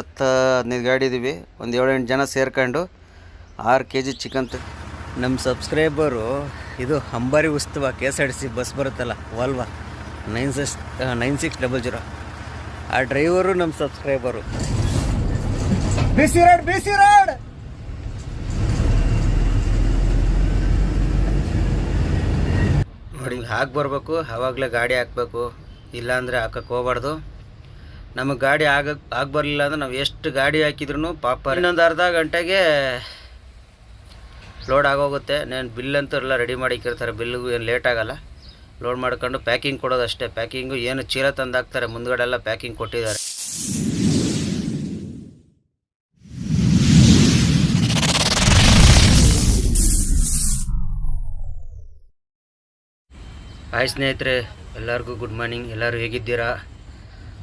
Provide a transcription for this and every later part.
ಹತ್ತು ಹದಿನೈದು ಗಾಡಿ ಇದ್ದೀವಿ ಒಂದು ಏಳೆಂಟು ಎಂಟು ಜನ ಸೇರ್ಕೊಂಡು ಆರು ಕೆ ಜಿ ಚಿಕನ್ ನಮ್ಮ ಸಬ್ಸ್ಕ್ರೈಬರು ಇದು Ambari Utsav K S R T C bus ಬರುತ್ತಲ್ಲ Volvo nine six nine six double zero. ಆ ಡ್ರೈವರು ನಮ್ಮ subscriber. BC road BC road! ನೋಡಿ ಹಾಕಿ ಬರಬೇಕು ಆವಾಗಲೇ ಗಾಡಿ ಹಾಕಬೇಕು ಇಲ್ಲಾಂದರೆ ಹಾಕಕ್ಕೆ ಹೋಗ್ಬಾರ್ದು. ನಮಗೆ ಗಾಡಿ ಆಗ, ಆಗ್ಬರ್ಲಿಲ್ಲ ಅಂದ್ರೆ ನಾವು ಎಷ್ಟು ಗಾಡಿ ಹಾಕಿದ್ರು ಪಾಪ ಇನ್ನೊಂದು ಅರ್ಧ ಗಂಟೆಗೆ ಲೋಡ್ ಆಗೋಗುತ್ತೆ. ನಾನು ಬಿಲ್ ಅಂತೂ ಎಲ್ಲ ರೆಡಿ ಮಾಡಿ ಇಕ್ಕಿರ್ತಾರೆ. ಬಿಲ್ಗೂ ಏನು ಲೇಟ್ ಆಗೋಲ್ಲ. ಲೋಡ್ ಮಾಡ್ಕೊಂಡು ಪ್ಯಾಕಿಂಗ್ ಕೊಡೋದು ಅಷ್ಟೇ. ಪ್ಯಾಕಿಂಗು ಏನು ಚೀಲ ತಂದು ಹಾಕ್ತಾರೆ ಮುಂದ್ಗಡೆ ಎಲ್ಲ ಪ್ಯಾಕಿಂಗ್ ಕೊಟ್ಟಿದ್ದಾರೆ. ಹಾಯ್ ಸ್ನೇಹಿತರೆ, ಎಲ್ಲರಿಗೂ ಗುಡ್ ಮಾರ್ನಿಂಗ್ ಎಲ್ಲರೂ ಹೇಗಿದ್ದೀರಾ?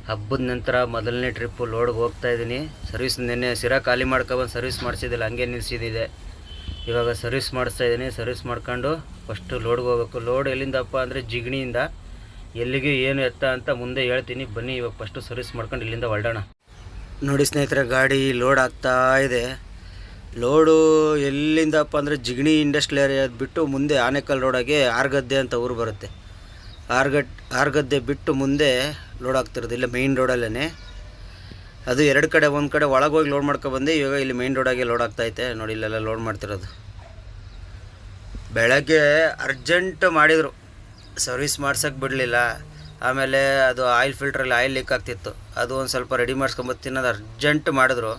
ಹಬ್ಬದ ನಂತರ ಮೊದಲನೇ ಟ್ರಿಪ್ಪು ಲೋಡ್ಗೆ ಹೋಗ್ತಾ ಇದ್ದೀನಿ. ಸರ್ವಿಸ್ ನಿನ್ನೆ ಸಿರಾ ಖಾಲಿ ಮಾಡ್ಕೊಬಂದು ಸರ್ವಿಸ್ ಮಾಡಿಸಿದ್ದಿಲ್ಲ, ಹಂಗೆ ನಿಲ್ಸಿದ್ದಿದೆ. ಇವಾಗ ಸರ್ವಿಸ್ ಮಾಡಿಸ್ತಾ ಇದ್ದೀನಿ ಸರ್ವಿಸ್ ಮಾಡ್ಕೊಂಡು ಫಸ್ಟು ಲೋಡ್ಗೆ ಹೋಗ್ಬೇಕು. ಲೋಡ್ ಎಲ್ಲಿಂದಪ್ಪ ಅಂದರೆ ಜಿಗಣಿಯಿಂದ ಎಲ್ಲಿಗೆ ಏನು ಎತ್ತ ಅಂತ ಮುಂದೆ ಹೇಳ್ತೀನಿ. ಬನ್ನಿ, ಇವಾಗ ಫಸ್ಟು ಸರ್ವಿಸ್ ಮಾಡ್ಕೊಂಡು ಇಲ್ಲಿಂದ ಹೊರಡೋಣ. ನೋಡಿ ಸ್ನೇಹಿತರೆ, ಗಾಡಿ ಲೋಡ್ ಆಗ್ತಾ ಇದೆ. ಲೋಡು ಎಲ್ಲಿಂದಪ್ಪ ಅಂದರೆ ಜಿಗಣಿ ಇಂಡಸ್ಟ್ರಿಯಲ್ ಏರಿಯಾದ ಬಿಟ್ಟು ಮುಂದೆ ಆನೆಕಲ್ ರೋಡಾಗೆ ಆರ್ಗದ್ದೆ ಅಂತ ಊರು ಬರುತ್ತೆ. ಆರ್ಗಡ್, ಆರ್ಗದ್ದೆ ಬಿಟ್ಟು ಮುಂದೆ ಲೋಡ್ ಆಗ್ತಿರೋದು. ಇಲ್ಲ ಮೇಯ್ನ್ ರೋಡಲ್ಲೇ ಅದು ಎರಡು ಕಡೆ, ಒಂದು ಕಡೆ ಒಳಗೆ ಹೋಗಿ ಲೋಡ್ ಮಾಡ್ಕೊಬಂದೆ ಇವಾಗ ಇಲ್ಲಿ ಮೇಯ್ನ್ ರೋಡಾಗೆ ಲೋಡ್ ಆಗ್ತೈತೆ ನೋಡಿ, ಇಲ್ಲೆಲ್ಲ ಲೋಡ್ ಮಾಡ್ತಿರೋದು. ಬೆಳಗ್ಗೆ ಅರ್ಜೆಂಟ್ ಮಾಡಿದರು. ಸರ್ವಿಸ್ ಮಾಡ್ಸೋಕ್ಕೆ ಬಿಡಲಿಲ್ಲ. ಆಮೇಲೆ ಅದು ಆಯಿಲ್ ಫಿಲ್ಟ್ರಲ್ಲಿ ಆಯಿಲ್ ಲೀಕ್ ಆಗ್ತಿತ್ತು. ಅದು ಒಂದು ಸ್ವಲ್ಪ ರೆಡಿ ಮಾಡಿಸ್ಕೊಂಬತ್ತೀನಿ ಅದು ಅರ್ಜೆಂಟ್ ಮಾಡಿದ್ರು.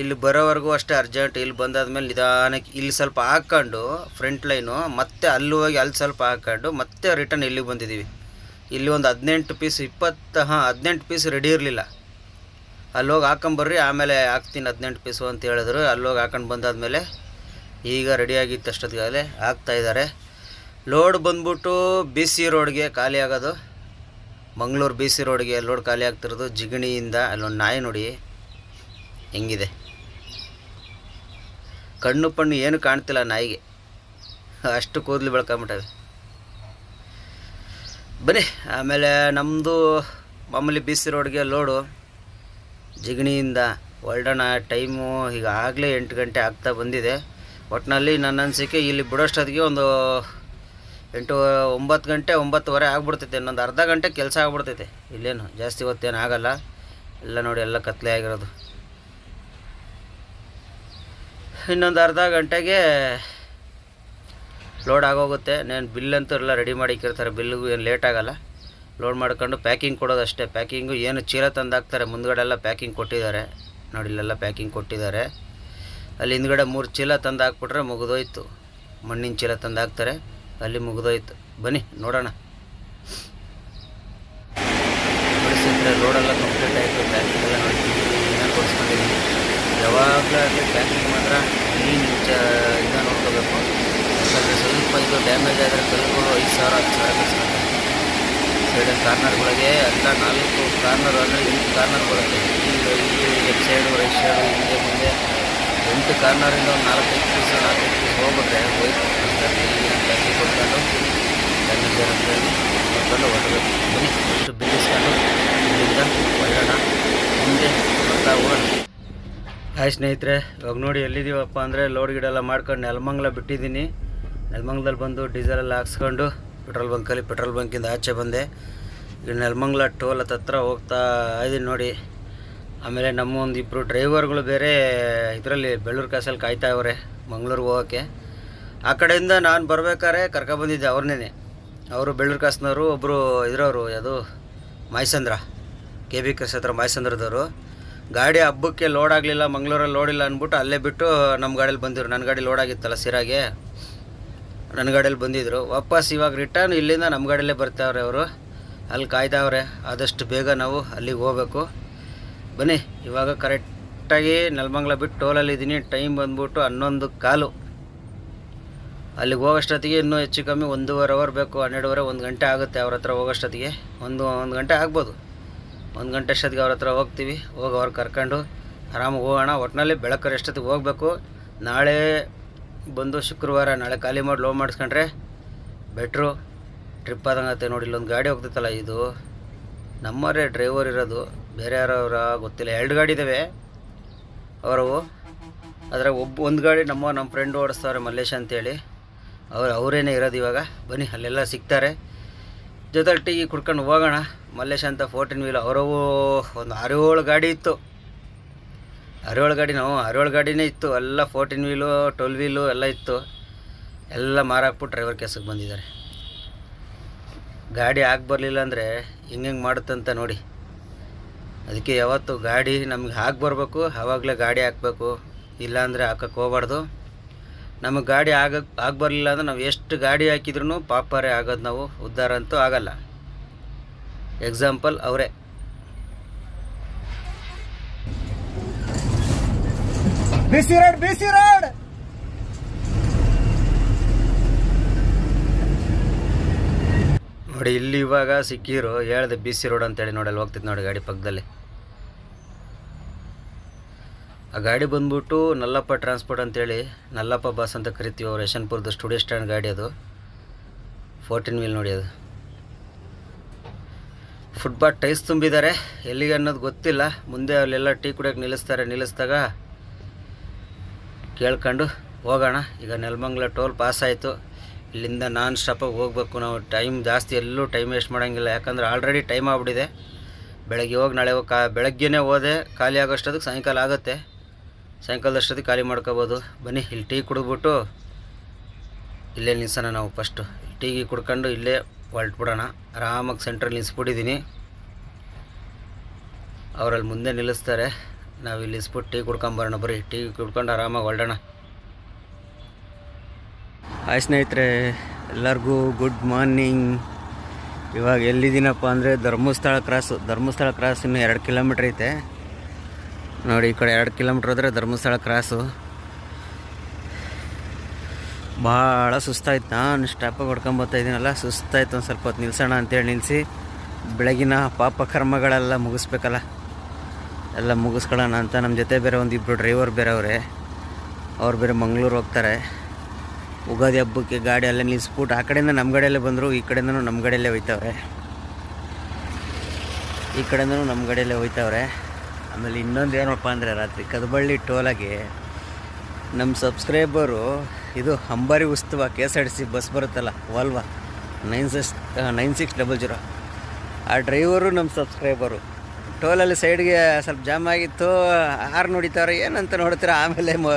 ಇಲ್ಲಿ ಬರೋವರೆಗೂ ಅಷ್ಟೇ ಅರ್ಜೆಂಟ್ ಇಲ್ಲಿ ಬಂದಾದ್ಮೇಲೆ ನಿಧಾನಕ್ಕೆ ಇಲ್ಲಿ ಸ್ವಲ್ಪ ಹಾಕ್ಕೊಂಡು ಫ್ರಂಟ್ ಲೈನು ಮತ್ತೆ ಅಲ್ಲಿ ಹೋಗಿ ಅಲ್ಲಿ ಸ್ವಲ್ಪ ಹಾಕ್ಕೊಂಡು, ಮತ್ತೆ ರಿಟರ್ನ್ ಇಲ್ಲಿಗೆ ಬಂದಿದ್ದೀವಿ. ಇಲ್ಲಿ ಒಂದು ಹದಿನೆಂಟು ಪೀಸ್ ಇಪ್ಪತ್ತು, ಹಾಂ, ಹದಿನೆಂಟು ಪೀಸ್ ರೆಡಿ ಇರಲಿಲ್ಲ. ಅಲ್ಲೋಗಿ ಹಾಕೊಂಬರ್ರಿ ಆಮೇಲೆ ಹಾಕ್ತೀನಿ ಹದಿನೆಂಟು ಪೀಸು ಅಂತ ಹೇಳಿದ್ರು. ಅಲ್ಲೋಗಿ ಹಾಕೊಂಡು ಬಂದಾದಮೇಲೆ ಈಗ ರೆಡಿಯಾಗಿತ್ತು ಅಷ್ಟೊತ್ತಿಗಾಗಲೇ ಹಾಕ್ತಾಯಿದ್ದಾರೆ ಲೋಡ್ ಬಂದ್ಬಿಟ್ಟು ಬಿ ಸಿ ರೋಡ್ಗೆ ಖಾಲಿ ಆಗೋದು. ಮಂಗಳೂರು ಬಿ ಸಿ ರೋಡ್ಗೆ ಲೋಡ್ ಖಾಲಿ ಆಗ್ತಿರೋದು ಜಿಗಣಿಯಿಂದ. ಅಲ್ಲೊಂದು ನಾಯಿ ನೋಡಿ, ಹೆಂಗಿದೆ? ಕಣ್ಣು ಪಣ್ಣು ಏನು ಕಾಣ್ತಿಲ್ಲ ನಾಯಿಗೆ. ಅಷ್ಟು ಕೂದಲು ಬೆಳ್ಕೊಂಬಿಟ್ಟವೆ. ಬನ್ನಿ, ಆಮೇಲೆ ನಮ್ಮದು ಮಾಮೂಲಿ ಬಿ ಸಿ ರೋಡ್ಗೆ ಲೋಡು ಜಿಗಣಿಯಿಂದ ಹೊರಡೋಣ ಟೈಮು ಈಗ ಆಗಲೇ ಎಂಟು ಗಂಟೆ ಆಗ್ತಾ ಬಂದಿದೆ. ಒಟ್ಟಿನಲ್ಲಿ ನನ್ನ ಅನಿಸಿಕೆ ಇಲ್ಲಿ ಬಿಡೋಷ್ಟೊತ್ತಿಗೆ ಒಂದು ಎಂಟು, ಒಂಬತ್ತು ಗಂಟೆ, ಒಂಬತ್ತುವರೆ ಆಗ್ಬಿಡ್ತೈತೆ, ಇನ್ನೊಂದು ಅರ್ಧ ಗಂಟೆ ಕೆಲಸ ಆಗ್ಬಿಡ್ತೈತೆ. ಇಲ್ಲೇನು, ಜಾಸ್ತಿ ಹೊತ್ತೇನು ಆಗಲ್ಲ. ಎಲ್ಲ ನೋಡಿ, ಎಲ್ಲ ಕತ್ಲೆ ಆಗಿರೋದು. ಇನ್ನೊಂದು ಅರ್ಧ ಗಂಟೆಗೆ ಲೋಡ್ ಆಗೋಗುತ್ತೆ. ನಾನು ಬಿಲ್ ಅಂತೂ ಎಲ್ಲ ರೆಡಿ ಮಾಡಿ ಇಕ್ಕಿರ್ತಾರೆ. ಬಿಲ್ಗೂ ಏನು ಲೇಟ್ ಆಗೋಲ್ಲ. ಲೋಡ್ ಮಾಡ್ಕೊಂಡು ಪ್ಯಾಕಿಂಗ್ ಕೊಡೋದು ಅಷ್ಟೇ. ಪ್ಯಾಕಿಂಗು ಏನು ಚೀಲ ತಂದು ಹಾಕ್ತಾರೆ ಮುಂದ್ಗಡೆ ಎಲ್ಲ ಪ್ಯಾಕಿಂಗ್ ಕೊಟ್ಟಿದ್ದಾರೆ. ನೋಡಿ, ಇಲ್ಲೆಲ್ಲ ಪ್ಯಾಕಿಂಗ್ ಕೊಟ್ಟಿದ್ದಾರೆ. ಅಲ್ಲಿ ಹಿಂದ್ಗಡೆ ಮೂರು ಚೀಲ ತಂದು ಹಾಕ್ಬಿಟ್ರೆ ಮುಗಿದೋಯ್ತು. ಮಣ್ಣಿನ ಚೀಲ ತಂದು ಹಾಕ್ತಾರೆ ಅಲ್ಲಿ ಮುಗಿದೋಯ್ತು. ಬನ್ನಿ, ನೋಡೋಣ. ಬಿಡಿಸಿದ್ರೆ ರೋಡೆಲ್ಲ ಕಂಪ್ಲೀಟ್ ಆಯಿತು. ಪ್ಯಾಕಿಂಗ್ ಎಲ್ಲ ನೋಡಿ. ಕೊಡಿಸ್ಕೊಂಡಿದ್ದೀನಿ. ಯಾವಾಗಲೂ ಆಗಲಿ ಪ್ಯಾಕಿಂಗ್ ಮಾತ್ರ ಕ್ಲೀನ್ ಇಂದ ನೋಡ್ಕೋಬೇಕು. ಯಾಕಂದರೆ ಸ್ವಲ್ಪ ಇದು ಡ್ಯಾಮೇಜ್ ಆದರೆ ಕಲ್ಲು ಐದು ಸಾವಿರ, ಹತ್ತು ಸಾವಿರ ಕಳಿಸ್ಕೊತಾರೆ ಸೈಡ್ ಕಾರ್ನರ್ಗಳಿಗೆ ಎಲ್ಲ ನಾಲ್ಕು ಕಾರ್ನರ್ ಅಂದರೆ ಎಂಟು ಕಾರ್ನರ್ ಬರುತ್ತೆ. ಈಗ ಈ ಲೆಫ್ಟ್ ಸೈಡು ರೈಟ್ ಸೈಡು ಹಿಂದೆ ಮುಂದೆ ಎಂಟು ಕಾರ್ನರಿಂದ ಒಂದು ನಾಲ್ಕೈದು ಪೀಸ್ ನಾಲ್ಕೈದು ಪೀಸ್ ಹೋಗ್ಬಿಟ್ರೆ ಹೋಯ್ತು. ಜಾಸ್ತಿ ಕೊಟ್ಕೊಂಡು ಡ್ಯಾಮೇಜ್ ಅಂತೇಳಿ ನೋಡ್ಕೊಂಡು ಹೊರಬೇಕು ಬನ್ನಿ ಅಷ್ಟು ಬಿಲ್ಲಿಸ್ಕೊಂಡು ಇಲ್ಲಿಂದ ಹೊರಡೋಣ. ಮುಂದೆ ಬರ್ತಾ ಹೋಗೋಣ. ಹಾಯ್ ಸ್ನೇಹಿತರೆ, ಇವಾಗ ನೋಡಿ ಎಲ್ಲಿದ್ದೀವಪ್ಪ ಅಂದರೆ ಲೋಡ್ ಗಿಡೆಲ್ಲ ಮಾಡ್ಕೊಂಡು ನೆಲಮಂಗ್ಲ ಬಿಟ್ಟಿದ್ದೀನಿ. ನೆಲಮಂಗ್ಲದಲ್ಲಿ ಬಂದು ಡೀಸೆಲೆಲ್ಲ ಹಾಕ್ಸ್ಕೊಂಡು ಪೆಟ್ರೋಲ್ ಬಂಕಲ್ಲಿ ಪೆಟ್ರೋಲ್ ಬಂಕಿಂದ ಆಚೆ ಬಂದೆ. ಈಗ ನೆಲಮಂಗ್ಲ ಟೋಲ್ ಹತ್ರ ಹೋಗ್ತಾ ಇದ್ದೀನಿ ನೋಡಿ. ಆಮೇಲೆ ನಮ್ಮ ಒಂದು ಇಬ್ಬರು ಡ್ರೈವರ್ಗಳು ಬೇರೆ ಇದರಲ್ಲಿ ಬೆಳ್ಳೂರು ಕಾಸಲ್ಲಿ ಕಾಯ್ತಾ ಇವ್ರೆ ಮಂಗ್ಳೂರಿಗೆ ಹೋಗೋಕ್ಕೆ. ಆ ಕಡೆಯಿಂದ ನಾನು ಬರ್ಬೇಕಾದ್ರೆ ಕರ್ಕೊಬಂದಿದ್ದೆ ಅವ್ರನ್ನೇ. ಅವರು ಬೆಳ್ಳೂರು ಕಾಸ್ನವರು ಒಬ್ಬರು ಇದ್ರವರು, ಯಾವುದು? ಮಾಯಸಂದ್ರ ಕೆ ಬಿ ಕೃಷ್ಣ ಹತ್ರ ಮಾಯಸಂದ್ರದವರು ಗಾಡಿ ಹಬ್ಬಕ್ಕೆ ಲೋಡ್ ಆಗಲಿಲ್ಲ, ಮಂಗ್ಳೂರಲ್ಲಿ ಲೋಡಿಲ್ಲ ಅಂದ್ಬಿಟ್ಟು ಅಲ್ಲೇ ಬಿಟ್ಟು ನಮ್ಮ ಗಾಡೀಲಿ ಬಂದಿರು ನನ್ನ ಗಾಡಿ ಲೋಡ್ ಆಗಿತ್ತಲ್ಲ ಸಿರಾಗೆ. ನನ್ನ ಗಾಡಿಯಲ್ಲಿ ಬಂದಿದ್ದರು ವಾಪಸ್ ಇವಾಗ ರಿಟರ್ನ್ ಇಲ್ಲಿಂದ ನಮ್ಮ ಗಾಡಿಯಲ್ಲೇ ಬರ್ತಾವ್ರೆ ಅವರು. ಅಲ್ಲಿ ಕಾಯ್ತಾವ್ರೆ ಆದಷ್ಟು ಬೇಗ ನಾವು ಅಲ್ಲಿಗೆ ಹೋಗ್ಬೇಕು. ಬನ್ನಿ, ಇವಾಗ ಕರೆಕ್ಟಾಗಿ ನೆಲಮಂಗ್ಲ ಬಿಟ್ಟು ಟೋಲಲ್ಲಿ ಇದ್ದೀನಿ. ಟೈಮ್ ಬಂದ್ಬಿಟ್ಟು ಹನ್ನೊಂದು ಕಾಲು. ಅಲ್ಲಿಗೆ ಹೋಗೋಷ್ಟೊತ್ತಿಗೆ ಇನ್ನೂ ಹೆಚ್ಚು ಕಮ್ಮಿ ಒಂದೂವರೆ ಅವರ್ ಬೇಕು. ಹನ್ನೆರಡುವರೆ, ಒಂದು ಗಂಟೆ ಆಗುತ್ತೆ ಅವ್ರ ಹತ್ರ ಹೋಗೋಷ್ಟೊತ್ತಿಗೆ. ಒಂದು ಒಂದು ಗಂಟೆ ಆಗ್ಬೋದು. ಒಂದು ಗಂಟೆ ಅಷ್ಟೊತ್ತಿಗೆ ಅವ್ರ ಹತ್ರ ಹೋಗ್ತೀವಿ. ಹೋಗಿ ಅವ್ರು ಕರ್ಕೊಂಡು ಆರಾಮಾಗಿ ಹೋಗೋಣ. ಒಟ್ಟಿನಲ್ಲಿ ಬೆಳಕರೆ ಎಷ್ಟೊತ್ತಿಗೆ ಹೋಗಬೇಕು? ನಾಳೆ ಬಂದು ಶುಕ್ರವಾರ ನಾಳೆ ಖಾಲಿ ಮಾಡಿ ಲೋ ಮಾಡಿಸ್ಕೊಂಡ್ರೆ ಬೆಟ್ರು ಟ್ರಿಪ್ ಆದಂಗತ್ತೆ ನೋಡಿ, ಇಲ್ಲೊಂದು ಗಾಡಿ ಹೋಗ್ತೈತಲ್ಲ ಇದು. ನಮ್ಮವರೇ ಡ್ರೈವರ್ ಇರೋದು, ಬೇರೆ ಯಾರವರ ಗೊತ್ತಿಲ್ಲ. ಎರಡು ಗಾಡಿ ಇದ್ದಾವೆ ಅವರವು. ಆದರೆ ಒಬ್ಬ ಒಂದು ಗಾಡಿ ನಮ್ಮ ನಮ್ಮ ಫ್ರೆಂಡ್ ಓಡಿಸ್ತಾರೆ ಮಲ್ಲೇಶ್ ಅಂತೇಳಿ. ಅವ್ರು, ಅವರೇನೇ ಇರೋದು ಇವಾಗ. ಬನ್ನಿ, ಅಲ್ಲೆಲ್ಲ ಸಿಗ್ತಾರೆ. ಜೊತೆ ಟೀ ಕುಡ್ಕೊಂಡು ಹೋಗೋಣ. ಮಲ್ಲೇಶ್ ಅಂತ ಫೋರ್ಟೀನ್ ವೀಲ್ ಅವರವು ಒಂದು ಆರು ಏಳು ಗಾಡಿ ಇತ್ತು. ಆರು ಏಳು ಗಾಡಿ ನಾವು ಆರು ಗಾಡಿನೇ ಇತ್ತು. ಎಲ್ಲ ಫೋರ್ಟೀನ್ ವೀಲು ಟ್ವೆಲ್ ವೀಲು ಎಲ್ಲ ಇತ್ತು. ಎಲ್ಲ ಮಾರಾಕ್ಬಿಟ್ಟು ಡ್ರೈವರ್ ಕೆಲಸಕ್ಕೆ ಬಂದಿದ್ದಾರೆ. ಗಾಡಿ ಆಗಿ ಬರಲಿಲ್ಲ ಅಂದರೆ ಹಿಂಗೆ ಮಾಡುತ್ತಂತ ನೋಡಿ. ಅದಕ್ಕೆ ಯಾವತ್ತು ಗಾಡಿ ನಮ್ಗೆ ಹಾಕಿ ಬರಬೇಕು ಆವಾಗಲೇ ಗಾಡಿ ಹಾಕಬೇಕು. ಇಲ್ಲಾಂದರೆ ಹಾಕಕ್ಕೆ ಹೋಗ್ಬಾರ್ದು. ನಮಗೆ ಗಾಡಿ ಆಗಕ್ಕೆ ಆಗಿ ಬರಲಿಲ್ಲ ಅಂದರೆ ನಾವು ಎಷ್ಟು ಗಾಡಿ ಹಾಕಿದ್ರೂ ಪಾಪರೇ ಆಗೋದು ನಾವು. ಉದ್ಧಾರ ಅಂತೂ ಆಗಲ್ಲ. ಎಕ್ಸಾಂಪಲ್ ಅವರೇ. BC road BC road! ನೋಡಿ, ಇಲ್ಲಿ ಇವಾಗ ಸಿಕ್ಕಿರು ಹೇಳ್ದೆ ಬಿಸಿ ರೋಡ್ ಅಂತೇಳಿ ನೋಡಿ, ಅಲ್ಲಿ ಹೋಗ್ತಿತ್ತು ನೋಡಿ ಗಾಡಿ ಪಕ್ಕದಲ್ಲಿ. ಆ ಗಾಡಿ ಬಂದ್ಬಿಟ್ಟು ನಲ್ಲಪ್ಪ ಟ್ರಾನ್ಸ್ಪೋರ್ಟ್ ಅಂತೇಳಿ, ನಲ್ಲಪ್ಪ ಬಸ್ ಅಂತ ಕರಿತೀವಿ ಅವ್ರು ಸ್ಟುಡಿಯೋ ಸ್ಟ್ಯಾಂಡ್ ಗಾಡಿ ಅದು. ಫೋರ್ಟೀನ್ ವೀಲ್ ನೋಡಿ ಅದು. ಫುಟ್ಬಾಲ್ ಟೈಸ್ ತುಂಬಿದ್ದಾರೆ. ಎಲ್ಲಿಗೆ ಅನ್ನೋದು ಗೊತ್ತಿಲ್ಲ. ಮುಂದೆ ಅಲ್ಲೆಲ್ಲ ಟೀ ಕುಡಿಯೋಕೆ ನಿಲ್ಲಿಸ್ತಾರೆ, ನಿಲ್ಲಿಸಿದಾಗ ಕೇಳ್ಕೊಂಡು ಹೋಗೋಣ. ಈಗ ನೆಲಮಂಗ್ಲ ಟೋಲ್ ಪಾಸ್ ಆಯಿತು ಇಲ್ಲಿಂದ ನಾನ್ ಸ್ಟಾಪಾಗಿ ಹೋಗ್ಬೇಕು ನಾವು. ಟೈಮ್ ಜಾಸ್ತಿ, ಎಲ್ಲೂ ಟೈಮ್ ವೇಸ್ಟ್ ಮಾಡೋಂಗಿಲ್ಲ. ಯಾಕಂದ್ರೆ ಆಲ್ರೆಡಿ ಟೈಮ್ ಆಗ್ಬಿಟ್ಟಿದೆ. ಬೆಳಗ್ಗೆ ಹೋಗಿ ನಾಳೆ ಹೋಗಿ ಕಾ, ಬೆಳಗ್ಗೆನೇ ಹೋದೆ. ಖಾಲಿ ಆಗೋಷ್ಟೊತ್ತಿಗೆ ಸಾಯಂಕಾಲ ಆಗುತ್ತೆ. ಸಾಯಂಕಾಲದಷ್ಟೊತ್ತಿಗೆ ಖಾಲಿ ಮಾಡ್ಕೋಬೋದು. ಬನ್ನಿ, ಇಲ್ಲಿ ಟೀ ಕುಡಿದ್ಬಿಟ್ಟು ಇಲ್ಲೇ ನಿಲ್ಸೋಣ ನಾವು ಫಸ್ಟು. ಟೀ ಗೀ ಕುಡ್ಕೊಂಡು ಇಲ್ಲೇ ಹೊರಟ್ಬಿಡೋಣ. ಆರಾಮಾಗಿ ಸೆಂಟ್ರಲ್ಲಿ ನಿಲ್ಲಿಸ್ಬಿಟ್ಟಿದ್ದೀನಿ ಅವರಲ್ಲಿ ಮುಂದೆ ನಿಲ್ಲಿಸ್ತಾರೆ. ನಾವು ಇಲ್ಲಿ ಸ್ಪುಟ್ ಟೀ ಕುಡ್ಕೊಂಬರೋಣ ಬರೀ ಟೀ ಕುಡ್ಕೊಂಡು ಆರಾಮಾಗಿ ಹೊರಡೋಣ. ಹಾಯ್ ಸ್ನೇಹಿತರೆ, ಎಲ್ಲರಿಗೂ ಗುಡ್ ಮಾರ್ನಿಂಗ್ ಇವಾಗ ಎಲ್ಲಿದ್ದೀನಪ್ಪ ಅಂದರೆ ಧರ್ಮಸ್ಥಳ ಕ್ರಾಸು ಧರ್ಮಸ್ಥಳ ಕ್ರಾಸ್ ಇನ್ನು ಎರಡು ಕಿಲೋಮೀಟ್ರ್ ಐತೆ. ನೋಡಿ, ಈ ಕಡೆ ಎರಡು ಕಿಲೋಮೀಟ್ರ್ ಹೋದರೆ ಧರ್ಮಸ್ಥಳ ಕ್ರಾಸು ಭಾಳ ಸುಸ್ತಾಯ್ತು. ನಾನು ಸ್ಟಾಪಾಗಿ ಹೊಡ್ಕೊಂಬತ್ತಾ ಇದ್ದೀನಲ್ಲ, ಸುಸ್ತಾಯ್ತು ಒಂದು ಸ್ವಲ್ಪ ಹೊತ್ತು ನಿಲ್ಸೋಣ ಅಂತೇಳಿ ನಿಲ್ಲಿಸಿ ಬೆಳಗಿನ ಪಾಪ ಕರ್ಮಗಳೆಲ್ಲ ಮುಗಿಸ್ಬೇಕಲ್ಲ. ಎಲ್ಲ ಮುಗಿಸ್ಕೊಳ್ಳೋಣ ಅಂತ. ನಮ್ಮ ಜೊತೆ ಬೇರೆ ಒಂದು ಇಬ್ಬರು ಡ್ರೈವರ್ ಬೇರೆ ಅವರೇ ಅವ್ರು ಬೇರೆ ಮಂಗಳೂರು ಹೋಗ್ತಾರೆ. ಉಗಾದಿ ಹಬ್ಬಕ್ಕೆ ಗಾಡಿ ಎಲ್ಲ ನಿಲ್ಲಿಸ್ಬಿಟ್ಟು ಆ ಕಡೆಯಿಂದ ನಮ್ಮ ಗಾಡಿಯಲ್ಲೇ ಬಂದರು, ಈ ಕಡೆಯಿಂದನೂ ನಮ್ಮ ಗಾಡಿಯಲ್ಲೇ ಹೋಯ್ತವ್ರೆ. ಈ ಕಡೆಯಿಂದನೂ ನಮ್ಮ ಗಾಡಿಯಲ್ಲೇ ಹೋಯ್ತವ್ರೆ. ಆಮೇಲೆ ಇನ್ನೊಂದು ಏನಪ್ಪ ಅಂದರೆ ರಾತ್ರಿ ಕದಬಳ್ಳಿ ಟೋಲಾಗಿ ನಮ್ಮ ಸಬ್ಸ್ಕ್ರೈಬರು, ಇದು Ambari Utsav K S R C bus ಬರುತ್ತಲ್ಲ, Volvo, nine six nine six double zero. ಆ ಡ್ರೈವರು ನಮ್ಮ ಸಬ್ಸ್ಕ್ರೈಬರು. ಟೋಲಲ್ಲಿ ಸೈಡ್ಗೆ ಸ್ವಲ್ಪ ಜಾಮ್ ಆಗಿತ್ತು. ಆರು ನೋಡಿತಾರೆ ಏನಂತ ನೋಡ್ತೀರ? ಆಮೇಲೆ ಮ,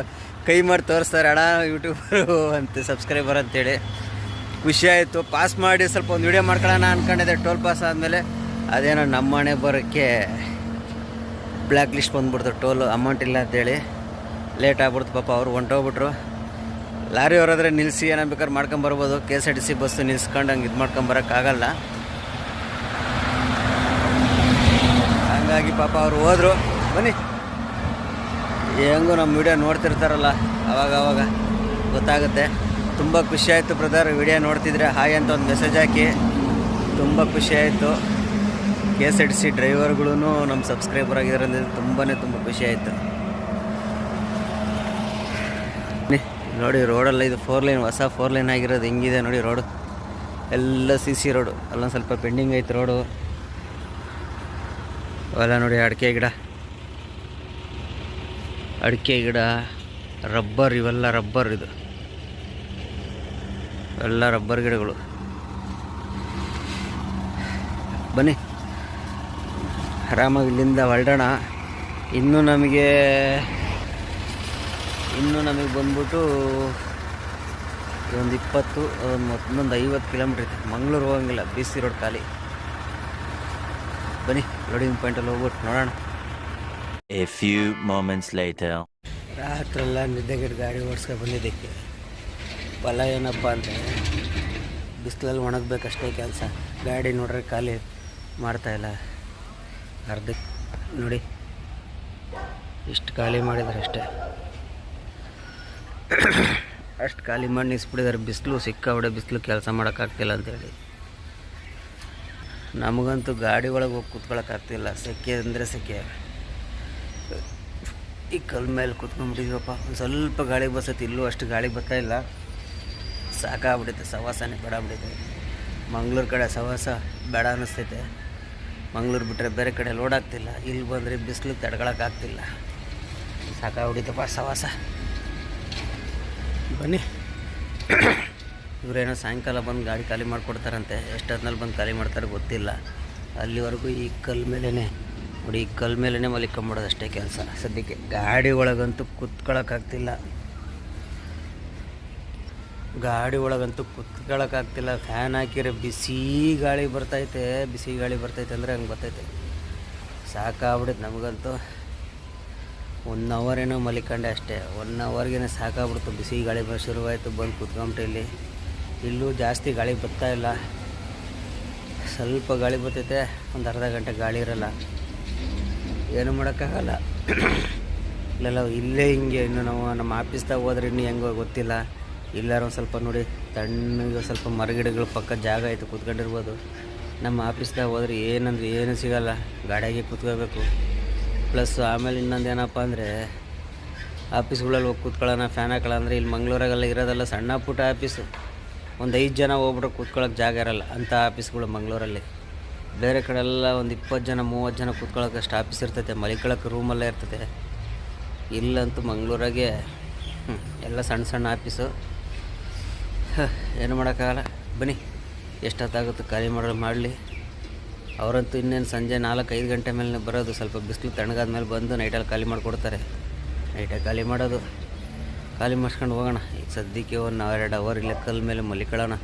ಕೈ ಮಾಡಿ ತೋರಿಸ್ತಾರೆ, ಅಣ್ಣ, ಯೂಟ್ಯೂಬರು ಅಂತ, ಸಬ್ಸ್ಕ್ರೈಬರ್ ಅಂತೇಳಿ. ಖುಷಿ ಆಯಿತು. ಪಾಸ್ ಮಾಡಿ ಸ್ವಲ್ಪ ಒಂದು ವಿಡಿಯೋ ಮಾಡ್ಕೊಳ್ಳೋಣ ಅಂದ್ಕೊಂಡಿದ್ದೆ ಟೋಲ್ ಪಾಸ್ ಆದಮೇಲೆ. ಅದೇನೋ ನಮ್ಮ ಮನೆ ಬರೋಕ್ಕೆ ಬ್ಲ್ಯಾಕ್ ಲಿಸ್ಟ್ ಬಂದ್ಬಿಡ್ತು, ಟೋಲು ಅಮೌಂಟ್ ಇಲ್ಲ ಅಂತೇಳಿ. ಲೇಟ್ ಆಗ್ಬಿಡ್ತು, ಪಾಪ ಅವ್ರು ಹೊಂಟೋಗ್ಬಿಟ್ರು. ಲಾರಿ ಅವರಾದರೆ ನಿಲ್ಲಿಸಿ ಏನೋ ಬೇಕಾದ್ರೆ ಮಾಡ್ಕೊಂಬರ್ಬೋದು K S R T C bus ನಿಲ್ಸ್ಕೊಂಡು ಹಂಗೆ ಇದು ಮಾಡ್ಕೊಂಬರೋಕ್ಕಾಗಲ್ಲ ಹಂಗಾಗಿ ಪಾಪ ಅವರು ಹೋದರು. ಬನ್ನಿ. ಹೆಂಗೂ ನಮ್ಮ ವಿಡಿಯೋ ನೋಡ್ತಿರ್ತಾರಲ್ಲ ಅವಾಗ ಅವಾಗ ಗೊತ್ತಾಗುತ್ತೆ. ತುಂಬ ಖುಷಿಯಾಯಿತು ಬ್ರದರ್ ವಿಡಿಯೋ ನೋಡ್ತಿದ್ರೆ. ಹಾಯ್ ಅಂತ ಒಂದು ಮೆಸೇಜ್ ಹಾಕಿ. ತುಂಬ ಖುಷಿ ಆಯಿತು. ಕೆ ಎಸ್ ಎಡ್ ಸಿ ಡ್ರೈವರ್ಗಳೂ ನಮ್ಮ ಸಬ್ಸ್ಕ್ರೈಬರ್ ಆಗಿದ್ದಾರೆ ಅಂದರೆ ತುಂಬಾ ತುಂಬ ಖುಷಿ ಆಯಿತು. ನೋಡಿ ರೋಡಲ್ಲ ಇದು ಫೋರ್ ಲೈನ್ ಹೊಸ ಫೋರ್ ಲೈನ್ ಆಗಿರೋದು. ಹೆಂಗಿದೆ ನೋಡಿ ರೋಡು ಎಲ್ಲ ಸಿ ಸಿ ರೋಡು ಅಲ್ಲೊಂದು ಸ್ವಲ್ಪ ಪೆಂಡಿಂಗ್ ಐತೆ ರೋಡು ಅವೆಲ್ಲ ನೋಡಿ ಅಡಿಕೆ ಗಿಡ. ಅಡಿಕೆ ಗಿಡ, ರಬ್ಬರ್, ಇವೆಲ್ಲ ರಬ್ಬರ್ ಇದು. ಎಲ್ಲ ರಬ್ಬರ್ ಗಿಡಗಳು. ಬನ್ನಿ. ಆರಾಮಾಗಿ ಇಲ್ಲಿಂದ ಹೊರಡೋಣ. ಇನ್ನೂ ನಮಗೆ ಇನ್ನೂ ನಮಗೆ ಬಂದ್ಬಿಟ್ಟು ಒಂದು ಇಪ್ಪತ್ತು, ಒಂದು ಮತ್ತೊಂದು ಐವತ್ತು ಕಿಲೋಮೀಟ್ರ್ ಇದೆ ಮಂಗಳೂರು ಹೋಗಂಗಿಲ್ಲ, ಬಿ ಸಿ ರೋಡ್ ಖಾಲಿ. ಬನ್ನಿ. ಲೋಡಿಂಗ್ ಪಾಯಿಂಟಲ್ಲಿ ಹೋಗ್ಬಿಟ್ಟು ನೋಡೋಣ. ಎ ಫ್ಯೂ moments ಲೈಟ್ ರಾತ್ರೆಲ್ಲ ನಿದ್ದೆಗೆಟ್ಟು ಗಾಡಿ ಓಡಿಸ್ಕೊಂಡು ಬಂದಿದ್ದಕ್ಕೆ. ಫಲ ಏನಪ್ಪ ಅಂದರೆ ಬಿಸಿಲಲ್ಲಿ ಒಣಗಬೇಕಷ್ಟೇ ಕೆಲಸ. ಗಾಡಿ ನೋಡ್ರೆ ಖಾಲಿ ಮಾಡ್ತಾಯಿಲ್ಲ ಅರ್ಧಕ್ಕೆ ನೋಡಿ ಇಷ್ಟು ಖಾಲಿ ಮಾಡಿದ್ದಾರೆ ಅಷ್ಟೇ. ಅಷ್ಟು ಖಾಲಿ ಮಾಡಿ ನಿಲ್ಲಿಸ್ಬಿಟ್ಟಿದ್ದಾರೆ ಬಿಸಿಲು ಸಿಕ್ಕಾಬಿಡೆ ಬಿಸಿಲು ಕೆಲಸ ಮಾಡೋಕ್ಕಾಗ್ತಿಲ್ಲ ಅಂತೇಳಿ. ನಮಗಂತೂ ಗಾಡಿ ಒಳಗೆ ಹೋಗಿ ಕೂತ್ಕೊಳ್ಳೋಕ್ಕಾಗ್ತಿಲ್ಲ ಸೆಕೆ ಅಂದರೆ ಸೆಕೆ. ಈ ಕಲ್ ಮೇಲೆ ಕೂತ್ಕೊಂಡ್ಬಿಟ್ಟಿದ್ವಪ್ಪ ಒಂದು ಸ್ವಲ್ಪ ಗಾಳಿ ಬಸತ್ತೆ ಇಲ್ಲೂ ಅಷ್ಟು ಗಾಳಿ ಬರ್ತಾ ಇಲ್ಲ. ಸಾಕಾಗ್ಬಿಡುತ್ತೆ ಸವಾಸನೇ ಬೇಡ ಬಿಡುತ್ತೆ ಮಂಗ್ಳೂರು ಕಡೆ ಸವಾಸ ಬೇಡ ಅನ್ನಿಸ್ತೈತೆ ಮಂಗ್ಳೂರು ಬಿಟ್ಟರೆ ಬೇರೆ ಕಡೆ ಲೋಡ್ ಆಗ್ತಿಲ್ಲ. ಇಲ್ಲಿ ಬಂದರೆ ಬಿಸಿಲು ತಡ್ಕೊಳಕ್ಕಾಗ್ತಿಲ್ಲ ಸಾಕಾಗ್ಬಿಡಿತಪ್ಪ ಸವಾಸ. ಬನ್ನಿ. ಇವರೇನೋ ಸಾಯಂಕಾಲ ಬಂದು ಗಾಡಿ ಖಾಲಿ ಮಾಡಿಕೊಡ್ತಾರಂತೆ ಎಷ್ಟೊತ್ತಿನಲ್ಲಿ ಬಂದು ಖಾಲಿ ಮಾಡ್ತಾರೆ ಗೊತ್ತಿಲ್ಲ. ಅಲ್ಲಿವರೆಗೂ ಈ ಕಲ್ಲು ಮೇಲೇ ನೋಡಿ ಈ ಕಲ್ಲು ಮೇಲೇ ಮಲಿಕೊಂಬಿಡೋದು ಅಷ್ಟೇ ಕೆಲಸ. ಸದ್ಯಕ್ಕೆ ಗಾಡಿ ಒಳಗಂತೂ ಕುತ್ಕೊಳ್ಳೋಕ್ಕಾಗ್ತಿಲ್ಲ ಗಾಡಿ ಒಳಗಂತೂ ಕುತ್ಕೊಳ್ಳೋಕ್ಕಾಗ್ತಿಲ್ಲ ಫ್ಯಾನ್ ಹಾಕಿರೋ ಬಿಸಿ ಗಾಳಿ ಬರ್ತೈತೆ, ಬಿಸಿ ಗಾಳಿ ಬರ್ತೈತೆ ಅಂದರೆ ಹಂಗೆ ಬರ್ತೈತೆ. ಸಾಕಾಗ್ಬಿಡುತ್ತೆ ನಮಗಂತೂ. ಒನ್ ಅವರ್ ಏನೋ ಮಲಿಕೊಂಡೆ ಅಷ್ಟೇ. ಒನ್ ಅವರ್ಗೇನೋ ಸಾಕಾಗ್ಬಿಡ್ತು. ಬಿಸಿ ಗಾಳಿ ಬರೋ ಶುರುವಾಯಿತು, ಬಂದು ಕುತ್ಕೊಂಬಿಟ್ಟು ಇಲ್ಲಿ. ಇಲ್ಲೂ ಜಾಸ್ತಿ ಗಾಳಿ ಬರ್ತಾ ಇಲ್ಲ. ಸ್ವಲ್ಪ ಗಾಳಿ ಬರ್ತೈತೆ, ಒಂದು ಅರ್ಧ ಗಂಟೆ ಗಾಳಿ ಇರಲ್ಲ. ಏನು ಮಾಡೋಕ್ಕಾಗಲ್ಲ. ಇಲ್ಲೆಲ್ಲ, ಇಲ್ಲೇ ಹಿಂಗೆ ಇನ್ನು ನಾವು ನಮ್ಮ ಆಫೀಸ್ದಾಗ ಹೋದ್ರೆ ಇನ್ನೂ ಹೆಂಗೋ ಗೊತ್ತಿಲ್ಲ. ಇಲ್ಲಾರು ಒಂದು ಸ್ವಲ್ಪ ನೋಡಿ, ತಣ್ಣಗೆ ಸ್ವಲ್ಪ ಮರಗಿಡಗಳು ಪಕ್ಕ ಜಾಗ ಐತೆ ಕೂತ್ಕೊಂಡಿರ್ಬೋದು. ನಮ್ಮ ಆಫೀಸ್ದಾಗ ಹೋದ್ರೆ ಏನಂದ್ರೆ ಏನೂ ಸಿಗಲ್ಲ, ಗಾಡಿಯಾಗೆ ಕೂತ್ಕೋಬೇಕು. ಪ್ಲಸ್ ಆಮೇಲೆ ಇನ್ನೊಂದು ಏನಪ್ಪ ಅಂದರೆ, ಆಫೀಸ್ಗಳಲ್ಲಿ ಹೋಗಿ ಕೂತ್ಕೊಳ್ಳೋಣ, ಫ್ಯಾನ್ ಹಾಕೊಳ್ಳೋಣ ಅಂದರೆ ಇಲ್ಲಿ ಮಂಗ್ಳೂರಾಗೆಲ್ಲ ಇರೋದೆಲ್ಲ ಸಣ್ಣ ಪುಟ್ಟ ಆಫೀಸು. ಒಂದು ಐದು ಜನ ಹೋಗ್ಬಿಟ್ರೆ ಕೂತ್ಕೊಳ್ಳೋಕೆ ಜಾಗ ಇರಲ್ಲ. ಅಂಥ ಆಫೀಸ್ಗಳು ಮಂಗಳೂರಲ್ಲಿ. ಬೇರೆ ಕಡೆ ಎಲ್ಲ ಒಂದು ಇಪ್ಪತ್ತು ಜನ, ಮೂವತ್ತು ಜನ ಕೂತ್ಕೊಳ್ಳೋಕೆ ಅಷ್ಟು ಆಫೀಸ್ ಇರ್ತೈತೆ. ಮಲಿಕೊಳ್ಳೋಕೆ ರೂಮಲ್ಲೇ ಇರ್ತೈತೆ. ಇಲ್ಲಂತೂ ಮಂಗಳೂರಾಗೆ ಎಲ್ಲ ಸಣ್ಣ ಸಣ್ಣ ಆಫೀಸು. ಏನು ಮಾಡೋಕ್ಕಾಗಲ್ಲ. ಬನ್ನಿ, ಎಷ್ಟೊತ್ತಾಗುತ್ತೆ ಖಾಲಿ ಮಾಡೋ ಮಾಡಲಿ. ಅವರಂತೂ ಇನ್ನೇನು ಸಂಜೆ ನಾಲ್ಕು, ಐದು ಗಂಟೆ ಮೇಲೆ ಬರೋದು. ಸ್ವಲ್ಪ ಬಿಸಿಲು ತಣ್ಣಗಾದ ಮೇಲೆ ಬಂದು ನೈಟಲ್ಲಿ ಖಾಲಿ ಮಾಡಿಕೊಡ್ತಾರೆ. ನೈಟಾಗಿ ಖಾಲಿ ಮಾಡೋದು. ಖಾಲಿ ಮಾಡ್ಸ್ಕೊಂಡು ಹೋಗೋಣ. ಈಗ ಸದ್ಯಕ್ಕೆ ಒಂದು ಎರಡು ಅವರ್ ಇಲ್ಲ ಕಲ್ ಮೇಲೆ ಮಲಿಕೊಳ್ಳೋಣ.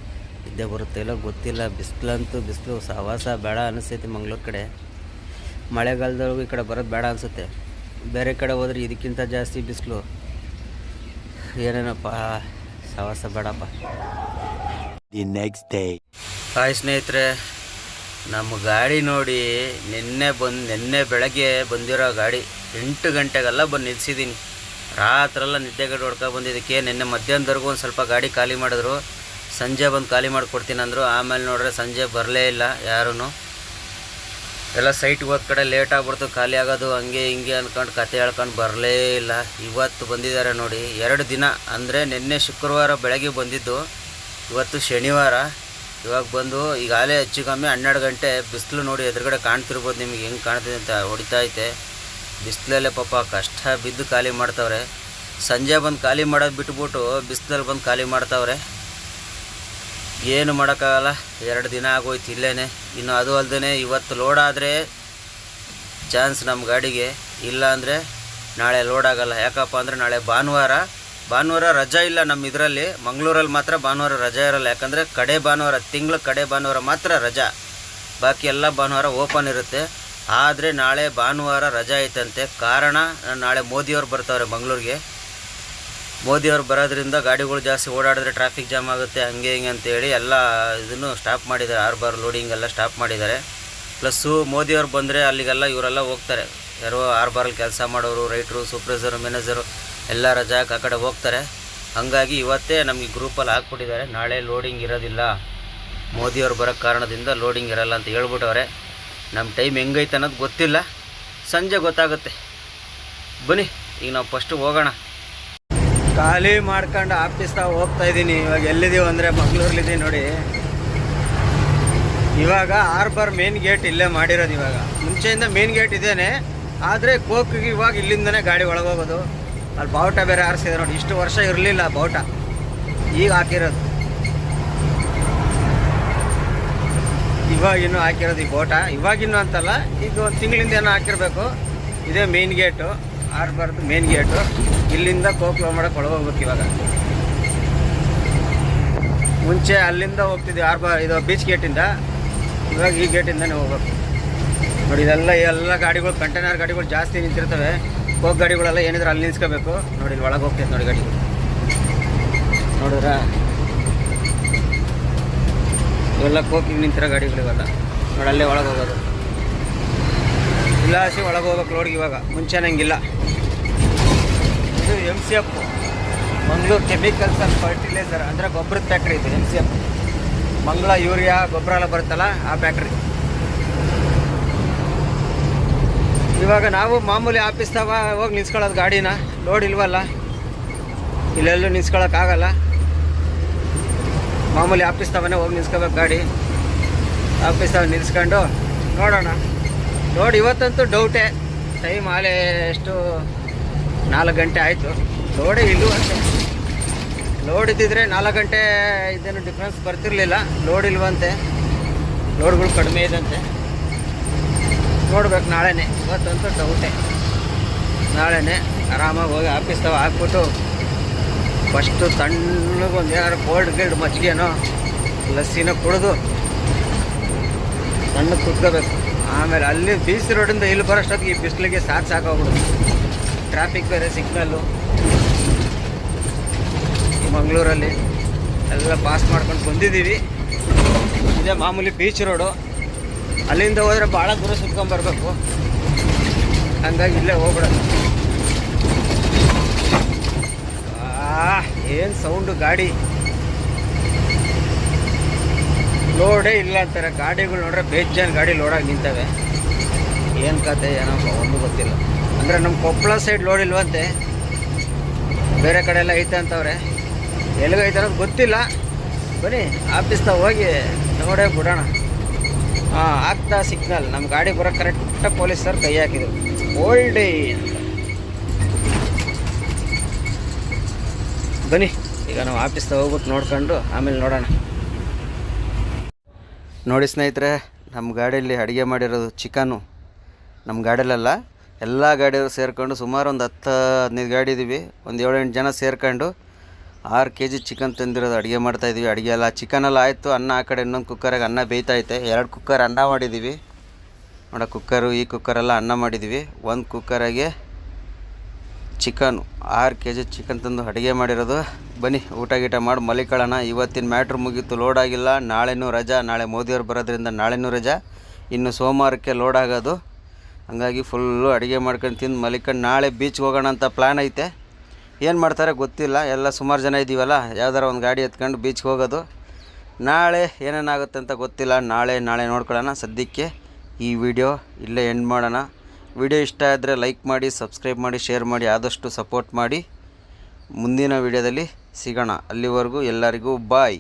ಇದ್ದೇ ಬರುತ್ತೆ ಇಲ್ಲೋ ಗೊತ್ತಿಲ್ಲ. ಬಿಸಿಲಂತೂ ಬಿಸಿಲು ಸವಾಸ ಬೇಡ ಅನಿಸ್ತೈತಿ ಮಂಗ್ಳೂರು ಕಡೆ. ಮಳೆಗಾಲದೊಳಗೂ ಈ ಕಡೆ ಬರೋದು ಬೇಡ ಅನಿಸುತ್ತೆ. ಬೇರೆ ಕಡೆ ಹೋದ್ರೆ ಇದಕ್ಕಿಂತ ಜಾಸ್ತಿ ಬಿಸಿಲು. ಏನೇನಪ್ಪ ಸವಾಸ ಬೇಡಪ್ಪ. ದಿ ನೆಕ್ಸ್ಟ್ ಡೇ ಹಾಯ್ ಸ್ನೇಹಿತರೆ ನಮ್ಮ ಗಾಡಿ ನೋಡಿ ನಿನ್ನೆ ಬಂದು ನಿನ್ನೆ ಬೆಳಗ್ಗೆ ಬಂದಿರೋ ಗಾಡಿ. ಎಂಟು ಗಂಟೆಗೆಲ್ಲ ಬಂದು ನಿಲ್ಸಿದ್ದೀನಿ. ರಾತ್ರೆಲ್ಲ ನಿದ್ದೆಗಡೆ ಹೊಡ್ಕೊ ಬಂದಿದ್ದಕ್ಕೆ ನಿನ್ನೆ ಮಧ್ಯಾಹ್ನದವರೆಗೂ ಒಂದು ಸ್ವಲ್ಪ ಗಾಡಿ ಖಾಲಿ ಮಾಡಿದ್ರು. ಸಂಜೆ ಬಂದು ಖಾಲಿ ಮಾಡಿಕೊಡ್ತೀನಿ ಅಂದರು. ಆಮೇಲೆ ನೋಡ್ರೆ ಸಂಜೆ ಬರಲೇ ಇಲ್ಲ ಯಾರೂ ಎಲ್ಲ ಸೈಟ್ಗೆ ಹೋದ ಕಡೆ ಲೇಟ್ ಆಗ್ಬಿಡ್ತು. ಖಾಲಿ ಆಗೋದು ಹಂಗೆ ಹಿಂಗೆ ಅಂದ್ಕೊಂಡು ಕತೆ ಹೇಳ್ಕೊಂಡು ಬರಲೇ ಇಲ್ಲ. ಇವತ್ತು ಬಂದಿದ್ದಾರೆ ನೋಡಿ. ಎರಡು ದಿನ ಅಂದರೆ ನಿನ್ನೆ ಶುಕ್ರವಾರ ಬೆಳಗ್ಗೆ ಬಂದಿದ್ದು. ಇವತ್ತು ಶನಿವಾರ. ಇವಾಗ ಬಂದು ಈಗಾಗಲೇ ಹೆಚ್ಚು ಕಮ್ಮಿ ಹನ್ನೆರಡು ಗಂಟೆ ಬಿಸಿಲು ನೋಡಿ ಎದುರುಗಡೆ ಕಾಣ್ತಿರ್ಬೋದು ನಿಮಗೆ ಹೆಂಗೆ ಕಾಣ್ತಿದೆ ಅಂತ ಹೊಡಿತಾ ಐತೆ. ಬಿಸಿಲಲ್ಲೇ ಪಾಪ ಕಷ್ಟ ಬಿದ್ದು ಖಾಲಿ ಮಾಡ್ತವ್ರೆ. ಸಂಜೆ ಬಂದು ಖಾಲಿ ಮಾಡೋದು ಬಿಟ್ಬಿಟ್ಟು ಬಿಸಿಲಲ್ಲಿ ಬಂದು ಖಾಲಿ ಮಾಡ್ತವ್ರೆ. ಏನು ಮಾಡೋಕ್ಕಾಗಲ್ಲ, ಎರಡು ದಿನ ಆಗೋಯ್ತು ಇಲ್ಲೇ ಇನ್ನು ಅದು ಅಲ್ಲದೇ ಇವತ್ತು ಲೋಡ್ ಆದರೆ ಚಾನ್ಸ್ ನಮ್ಮ ಗಾಡಿಗೆ. ಇಲ್ಲ ಅಂದರೆ ನಾಳೆ ಲೋಡ್ ಆಗಲ್ಲ. ಯಾಕಪ್ಪ ಅಂದರೆ ನಾಳೆ ಭಾನುವಾರ. ಭಾನುವಾರ ರಜಾ ಇಲ್ಲ ನಮ್ಮ ಇದರಲ್ಲಿ. ಮಂಗಳೂರಲ್ಲಿ ಮಾತ್ರ ಭಾನುವಾರ ರಜಾ ಇರಲ್ಲ. ಯಾಕಂದರೆ ಕಡೆ ಭಾನುವಾರ, ತಿಂಗಳ ಕಡೆ ಭಾನುವಾರ ಮಾತ್ರ ರಜಾ. ಬಾಕಿ ಎಲ್ಲ ಭಾನುವಾರ ಓಪನ್ ಇರುತ್ತೆ. ಆದರೆ ನಾಳೆ ಭಾನುವಾರ ರಜಾ ಐತಂತೆ. ಕಾರಣ, ನಾಳೆ ಮೋದಿಯವ್ರು ಬರ್ತಾವ್ರೆ ಮಂಗಳೂರಿಗೆ. ಮೋದಿಯವ್ರು ಬರೋದ್ರಿಂದ ಗಾಡಿಗಳು ಜಾಸ್ತಿ ಓಡಾಡಿದ್ರೆ ಟ್ರಾಫಿಕ್ ಜಾಮ್ ಆಗುತ್ತೆ, ಹಂಗೆ ಹಿಂಗೆ ಅಂತೇಳಿ ಎಲ್ಲ ಇದನ್ನು ಸ್ಟಾಪ್ ಮಾಡಿದ್ದಾರೆ. ಆರ್ ಬಾರ್ ಲೋಡಿಂಗ್ ಎಲ್ಲ ಸ್ಟಾಪ್ ಮಾಡಿದ್ದಾರೆ. ಪ್ಲಸ್ಸು ಮೋದಿಯವ್ರು ಬಂದರೆ ಅಲ್ಲಿಗೆಲ್ಲ ಇವರೆಲ್ಲ ಹೋಗ್ತಾರೆ. ಯಾರೋ ಆರ್ ಬಾರಲ್ಲಿ ಕೆಲಸ ಮಾಡೋರು, ರೈಟ್ರು ಸೂಪ್ರೈಸರು ಮ್ಯಾನೇಜರು ಎಲ್ಲ ರಜಾಕ್ ಆ ಕಡೆ ಹೋಗ್ತಾರೆ. ಹಾಗಾಗಿ ಇವತ್ತೇ ನಮಗೆ ಗ್ರೂಪಲ್ಲಿ ಹಾಕ್ಬಿಟ್ಟಿದ್ದಾರೆ. ನಾಳೆ ಲೋಡಿಂಗ್ ಇರೋದಿಲ್ಲ. ಮೋದಿಯವ್ರು ಬರೋ ಕಾರಣದಿಂದ ಲೋಡಿಂಗ್ ಇರಲ್ಲ ಅಂತ ಹೇಳ್ಬಿಟ್ಟವ್ರೆ. ನಮ್ಮ ಟೈಮ್ ಹೆಂಗೈತೆ ಅನ್ನೋದು ಗೊತ್ತಿಲ್ಲ. ಸಂಜೆ ಗೊತ್ತಾಗುತ್ತೆ. ಬನ್ನಿ, ಈಗ ನಾವು ಫಸ್ಟು ಹೋಗೋಣ. ಖಾಲಿ ಮಾಡ್ಕೊಂಡು ಆಫೀಸ್ದಾಗ ಹೋಗ್ತಾ ಇದ್ದೀನಿ. ಇವಾಗ ಎಲ್ಲಿದ್ದೀವಿ ಅಂದರೆ ಮಂಗ್ಳೂರ್ಲಿದ್ದೀವಿ ನೋಡಿ. ಇವಾಗ ಆರ್ಬರ್ ಮೇನ್ ಗೇಟ್ ಇಲ್ಲೇ ಮಾಡಿರೋದು ಇವಾಗ. ಮುಂಚೆಯಿಂದ ಮೇನ್ ಗೇಟ್ ಇದೇನೆ. ಆದರೆ ಕೋಕಿಗೆ ಇವಾಗ ಇಲ್ಲಿಂದನೇ ಗಾಡಿ ಒಳಗೋಗೋದು. ಅಲ್ಲಿ ಬಾವುಟ ಬೇರೆ ಆರಿಸಿದೆ ನೋಡಿ. ಇಷ್ಟು ವರ್ಷ ಇರಲಿಲ್ಲ ಬಾವುಟ. ಈಗ ಹಾಕಿರೋದು. ಇವಾಗಿನ್ನೂ ಹಾಕಿರೋದು ಈ ಬೋಟ. ಇವಾಗಿನ್ನೂ ಅಂತಲ್ಲ ಈಗ ಒಂದು ತಿಂಗಳಿಂದ ಏನೋ ಹಾಕಿರ್ಬೇಕು. ಇದೇ ಮೇನ್ ಗೇಟು ಆರ್ಬಾರ್ದು ಮೇನ್ ಗೇಟು ಇಲ್ಲಿಂದ ಕೋಕ್ಲೋ ಮಾಡಕ್ಕೆ ಒಳಗೋಗ್ಬೇಕು ಇವಾಗ. ಮುಂಚೆ ಅಲ್ಲಿಂದ ಹೋಗ್ತಿದ್ವಿ ಆರ್ಬರ್ ಇದು ಬೀಚ್ ಗೇಟಿಂದ ಇವಾಗ ಈ ಗೇಟಿಂದನೇ ಹೋಗ್ಬೇಕು. ನೋಡಿ, ಇದೆಲ್ಲ, ಎಲ್ಲ ಗಾಡಿಗಳು ಕಂಟೈನರ್ ಗಾಡಿಗಳು ಜಾಸ್ತಿ ನಿಂತಿರ್ತವೆ. ಕೋಕ್ ಗಾಡಿಗಳೆಲ್ಲ ಏನಿದ್ರೆ ಅಲ್ಲಿ ನಿಲ್ಸ್ಕೋಬೇಕು. ನೋಡಿ, ಇಲ್ಲಿ ಒಳಗೆ ಹೋಗ್ತೈತೆ ನೋಡಿ ಗಾಡಿಗಳು. ನೋಡಿದ್ರಾ? ಇವೆಲ್ಲ ಕೋಕಿಗೆ ನಿಂತಿರೋ ಗಾಡಿಗಳಿವೆಲ್ಲ. ನೋಡಿ, ಅಲ್ಲೇ ಒಳಗೆ ಹೋಗೋದು. ಇಲ್ಲಾಸಿ ಒಳಗೆ ಹೋಗ್ಬೇಕು ರೋಡ್ಗೆ ಇವಾಗ. ಮುಂಚೆ ಹಂಗಿಲ್ಲ. ಇದು M C F Mangaluru chemicals and fertilizer ಅಂದರೆ ಗೊಬ್ಬರದ ಫ್ಯಾಕ್ಟ್ರಿ ಇದು M C F Mangala urea, ಗೊಬ್ಬರ ಎಲ್ಲ ಬರುತ್ತಲ್ಲ, ಆ ಫ್ಯಾಕ್ಟ್ರಿ ಇವಾಗ ನಾವು ಮಾಮೂಲಿ ಆಫೀಸ್ದಾಗ ಹೋಗಿ ನಿಲ್ಸ್ಕೊಳ್ಳೋದು ಗಾಡಿನ. ಲೋಡ್ ಇಲ್ವಲ್ಲ? ಇಲ್ಲೆಲ್ಲೂ ನಿಲ್ಸ್ಕೊಳಕ್ಕಾಗಲ್ಲ ಮಾಮೂಲಿ ಆಫೀಸ್ ತವನೇ ಹೋಗಿ ನಿಲ್ಸ್ಕೋಬೇಕು ಗಾಡಿ. ಆಫೀಸ್ ತವ ನಿಲ್ಸ್ಕೊಂಡು ನೋಡೋಣ. ನೋಡಿ, ಇವತ್ತಂತೂ ಡೌಟೇ. ಟೈಮ್ ಆಲೆ ಎಷ್ಟು? ನಾಲ್ಕು ಗಂಟೆ ಆಯಿತು. ಲೋಡೇ ಇಲ್ಲವಂತೆ ಲೋಡ್ ಇದ್ದಿದ್ರೆ ನಾಲ್ಕು ಗಂಟೆ ಇದೇನು ಡಿಫ್ರೆನ್ಸ್ ಬರ್ತಿರ್ಲಿಲ್ಲ. ಲೋಡ್ ಇಲ್ವಂತೆ. ಲೋಡ್ಗಳು ಕಡಿಮೆ ಇದಂತೆ ನೋಡ್ಬೇಕು ನಾಳೆನೇ. ಇವತ್ತಂತೂ ಡೌಟೇ. ನಾಳೆನೇ ಆರಾಮಾಗಿ ಹೋಗಿ ಆಫೀಸ್ ತಾವ ಹಾಕ್ಬಿಟ್ಟು ಫಸ್ಟು ತಣ್ಣಗೊಂದು ಏನಾದ್ರು ಕೋಲ್ಡ್ ಗಿಲ್ಡ್ ಮಜ್ಜಿಗೆನೋ ಲಸ್ಸಿನ ಕುಡಿದು ತಣ್ಣಗೆ ಕುತ್ಕೋಬೇಕು ಆಮೇಲೆ ಅಲ್ಲಿ ಸಿ ರೋಡಿಂದ ಇಲ್ಲಿ ಬರೋಷ್ಟೊತ್ತಿಗೆ ಈ ಬಿಸಿಲಿಗೆ ಸಾಕು ಸಾಕಾಗ್ಬಿಡುತ್ತೆ. ಟ್ರಾಫಿಕ್ ಬೇರೆ ಸಿಗ್ನಲ್ಲು ಮಂಗಳೂರಲ್ಲಿ ಎಲ್ಲ ಪಾಸ್ ಮಾಡ್ಕೊಂಡು ಬಂದಿದ್ದೀವಿ. ಇದೇ ಮಾಮೂಲಿ ಬೀಚ್ ರೋಡು ಅಲ್ಲಿಂದ ಹೋದರೆ ಭಾಳ ದೂರ ಸುತ್ಕೊಂಡ್ಬರ್ಬೇಕು ಹಂಗಾಗಿ ಇಲ್ಲೇ ಹೋಗ್ಬಿಡೋದು ಏನು ಸೌಂಡು ಗಾಡಿ? ಲೋಡೇ ಇಲ್ಲ ಅಂತಾರೆ. ಗಾಡಿಗಳು ನೋಡ್ರೆ ಬೇಜಾನ್ ಗಾಡಿ ಲೋಡಾಗಿ ನಿಂತವೆ. ಏನು ಕತೆ ಏನಪ್ಪ ಒಂದು ಗೊತ್ತಿಲ್ಲ. ಅಂದರೆ ನಮ್ಮ ಕೊಪ್ಪಳ ಸೈಡ್ ಲೋಡ್ ಇಲ್ವಂತೆ? ಬೇರೆ ಕಡೆ ಎಲ್ಲ ಐತೆ ಅಂತವ್ರೆ. ಎಲ್ಲಿಗೈತೆ ಅನ್ನೋದು ಗೊತ್ತಿಲ್ಲ. ಬನ್ನಿ ಆಫೀಸ್ದಾಗ ಹೋಗಿ ನೋಡೇ ಬಿಡೋಣ. ಹಾಂ ಆಗ್ತಾ ಸಿಗ್ನಲ್ ನಮ್ಮ ಗಾಡಿ ಬರೋ ಪೊಲೀಸ್ ಪೊಲೀಸರು ಕೈ ಹಾಕಿದ್ರು. ಓಲ್ಡ್ ಬನ್ನಿ. ಈಗ ನಾವು ಆಫೀಸ್ದಾಗ ಹೋಗ್ಬಿಟ್ಟು ನೋಡ್ಕೊಂಡು ಆಮೇಲೆ ನೋಡೋಣ. ನೋಡಿ ಸ್ನೇಹಿತರೆ, ನಮ್ಮ ಗಾಡಿಯಲ್ಲಿ ಅಡುಗೆ ಮಾಡಿರೋದು ಚಿಕನು. ನಮ್ಮ ಗಾಡಿಯಲ್ಲ ಎಲ್ಲ ಗಾಡಿಯವರು ಸೇರ್ಕೊಂಡು ಸುಮಾರು ಒಂದು ಹತ್ತು, ಹದಿನೈದು ಗಾಡಿ ಇದ್ದೀವಿ ಒಂದು ಏಳೆಂಟು ಜನ ಸೇರ್ಕೊಂಡು ಆರು ಕೆ ಜಿ ಚಿಕನ್ ತಂದಿರೋದು ಅಡುಗೆ ಮಾಡ್ತಾಯಿದ್ದೀವಿ ಅಡುಗೆ ಎಲ್ಲ ಚಿಕನೆಲ್ಲ ಆಯಿತು. ಅನ್ನ ಆ ಕಡೆ ಇನ್ನೊಂದು ಕುಕ್ಕರಾಗ ಅನ್ನ ಬೇಯ್ತೈತೆ ಎರಡು ಕುಕ್ಕರ್ ಅನ್ನ ಮಾಡಿದ್ದೀವಿ ನೋಡೋ ಕುಕ್ಕರು ಈ ಕುಕ್ಕರೆಲ್ಲ ಅನ್ನ ಮಾಡಿದ್ದೀವಿ ಒಂದು ಕುಕ್ಕರಾಗೆ ಚಿಕನು ಆರು ಕೆ ಜಿ ಚಿಕನ್ ತಂದು ಅಡುಗೆ ಮಾಡಿರೋದು. ಬನ್ನಿ, ಊಟ ಗೀಟ ಮಾಡಿ ಮಲಿಕೊಳ್ಳೋಣ ಇವತ್ತಿನ ಮ್ಯಾಟ್ರ್ ಮುಗೀತು, ಲೋಡ್ ಆಗಿಲ್ಲ. ನಾಳೆನೂ ರಜಾ, ನಾಳೆ ಮೋದಿಯವ್ರು ಬರೋದ್ರಿಂದ ನಾಳೆನೂ ರಜಾ. ಇನ್ನು ಸೋಮವಾರಕ್ಕೆ ಲೋಡ್ ಆಗೋದು. ಹಂಗಾಗಿ ಫುಲ್ಲು ಅಡುಗೆ ಮಾಡ್ಕೊಂಡು ತಿಂದು ಮಲಿಕೊಂಡು ನಾಳೆ ಬೀಚ್ಗೆ ಹೋಗೋಣ ಅಂತ ಪ್ಲ್ಯಾನ್ ಐತೆ. ಏನು ಮಾಡ್ತಾರೆ ಗೊತ್ತಿಲ್ಲ, ಎಲ್ಲ ಸುಮಾರು ಜನ ಇದ್ದೀವಲ್ಲ ಯಾವ್ದಾರ ಒಂದು ಗಾಡಿ ಎತ್ಕೊಂಡು ಬೀಚ್ಗೆ ಹೋಗೋದು. ನಾಳೆ ಏನೇನಾಗುತ್ತೆ ಅಂತ ಗೊತ್ತಿಲ್ಲ, ನಾಳೆ ನಾಳೆ ನೋಡ್ಕೊಳ್ಳೋಣ ಸದ್ಯಕ್ಕೆ. ಈ ವಿಡಿಯೋ ಇಲ್ಲೇ ಎಂಡ್ ಮಾಡೋಣ. ವಿಡಿಯೋ ಇಷ್ಟ ಆದರೆ ಲೈಕ್ ಮಾಡಿ, ಸಬ್ಸ್ಕ್ರೈಬ್ ಮಾಡಿ, ಶೇರ್ ಮಾಡಿ, ಆದಷ್ಟು ಸಪೋರ್ಟ್ ಮಾಡಿ. ಮುಂದಿನ ವಿಡಿಯೋದಲ್ಲಿ ಸಿಗೋಣ. ಅಲ್ಲಿವರೆಗೂ ಎಲ್ಲರಿಗೂ ಬಾಯ್.